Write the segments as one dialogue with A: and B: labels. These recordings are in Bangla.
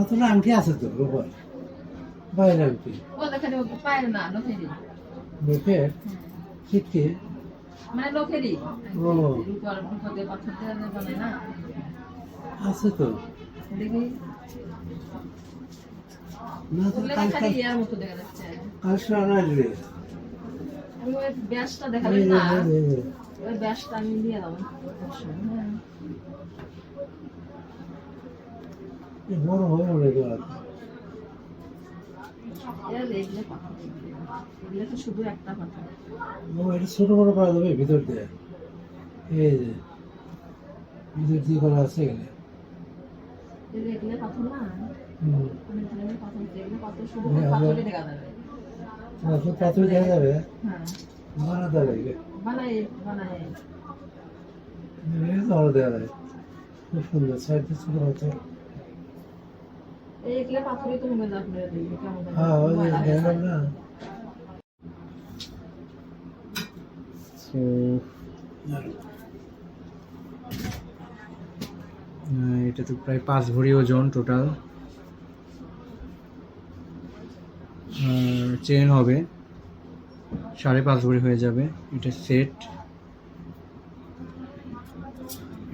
A: অতটা আংটি আছে তো রূপার? বাইরের আংটি। লোকের চিটকে
B: মানে লোকেরই
A: আছে তো। না তো কাল কাল আসবে
B: আমি ব্যাসটা দেখাবেন না।
A: এই যে, এই যে।
B: ওই ব্যাসটা আমি দিয়ে দেবো।
A: বড় হয়ে
B: এগুলো তো শুধু একটা
A: ও এটা ছোট বড় করা যাবে ভিতর দিয়ে। এই যে ভিতর দিয়ে করা আছে এখানে।
B: এগুলো পাথর না পাথর
A: হ্যাঁ, পাথর দেখা যাবে।
B: হ্যাঁ।
A: বানাতে লাগবে
B: বানাই বানাই
A: ধরো দেওয়া যায় খুব সুন্দর সাইডে ছোট পাথর
B: এই এগুলো পাথরই তো মনে হয় আপনার দেখবে কেমন যেন
A: হ্যাঁ ওই যে
B: ময়লা হয়ে
A: দেখলাম
B: যায়।
A: না
C: So, আহ, এটা তো প্রায় পাঁচ ভরি ওজন টোটাল চেন হবে। সাড়ে পাঁচ ভরি হয়ে যাবে। এটা সেট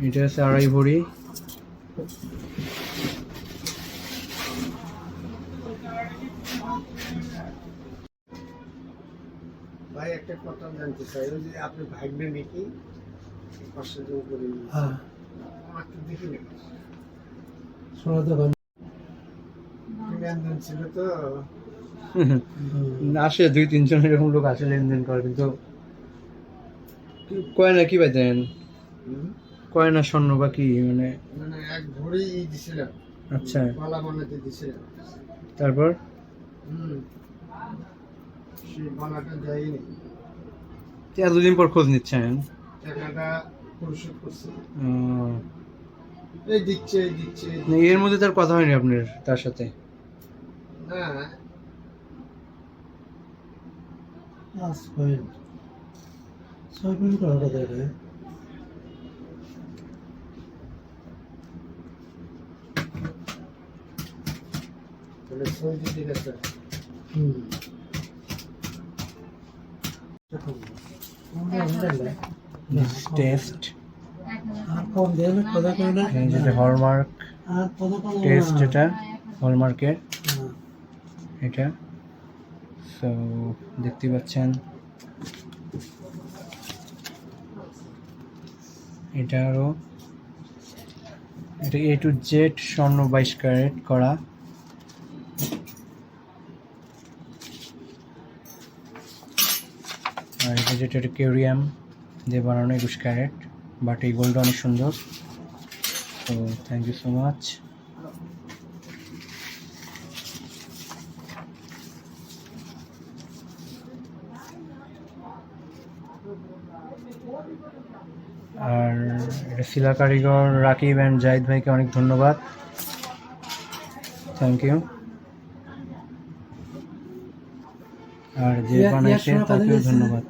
C: এটা আছে আড়াই ভরি।
D: ভাই একটা কথা জানতে চাই। ওই যে আপনি ভাগ্নে নাকি? পাঁচশো জন করে
A: হ্যাঁ।
D: আমার তো দেখি না ছিল তো।
C: আসে দুই তিনজন এরকম লোক আসে লেনদেন করে কিন্তু কয়না কি পাই দেন? কয়না স্বর্ণ বা কি মানে?
D: মানে এক ভরি ই দিছিলাম
C: আচ্ছা।
D: কলা বানাতে দিছিলাম
C: তারপর?
D: সেই বানাটা যায়নি
C: এতদিন পর খোঁজ নিচ্ছেন?
D: টাকাটা পরিশোধ করছে। এই দিচ্ছে এই দিচ্ছে
C: এর মধ্যে তার কথা হয়নি আপনার তার সাথে।
D: না
A: পাঁচ পয়েন্ট। ছয় পয়েন্ট করার কথা এটা
D: গেছে
A: হুম।
C: টেস্ট
A: আর কম দেবে কথা কয় না।
C: যেটা হলমার্ক
A: আর কথা
C: টেস্ট যেটা হলমার্কের
A: হ্যাঁ।
C: এটা। সো দেখতে পাচ্ছেন। এটা আরও এটা এ টু জেড স্বর্ণ বাইশ ক্যারেট করা। আর এটা কেরিয়াম দিয়ে বানানো একুশ ক্যারেট, বাট এই গোল্ডটা অনেক সুন্দর। তো থ্যাংক ইউ সো মাচ আর এটা শিলা কারিগর রাকিব অ্যান্ড জাহিদ ভাইকে অনেক ধন্যবাদ। থ্যাংক ইউ আর যে বানাইছে তাকেও ধন্যবাদ।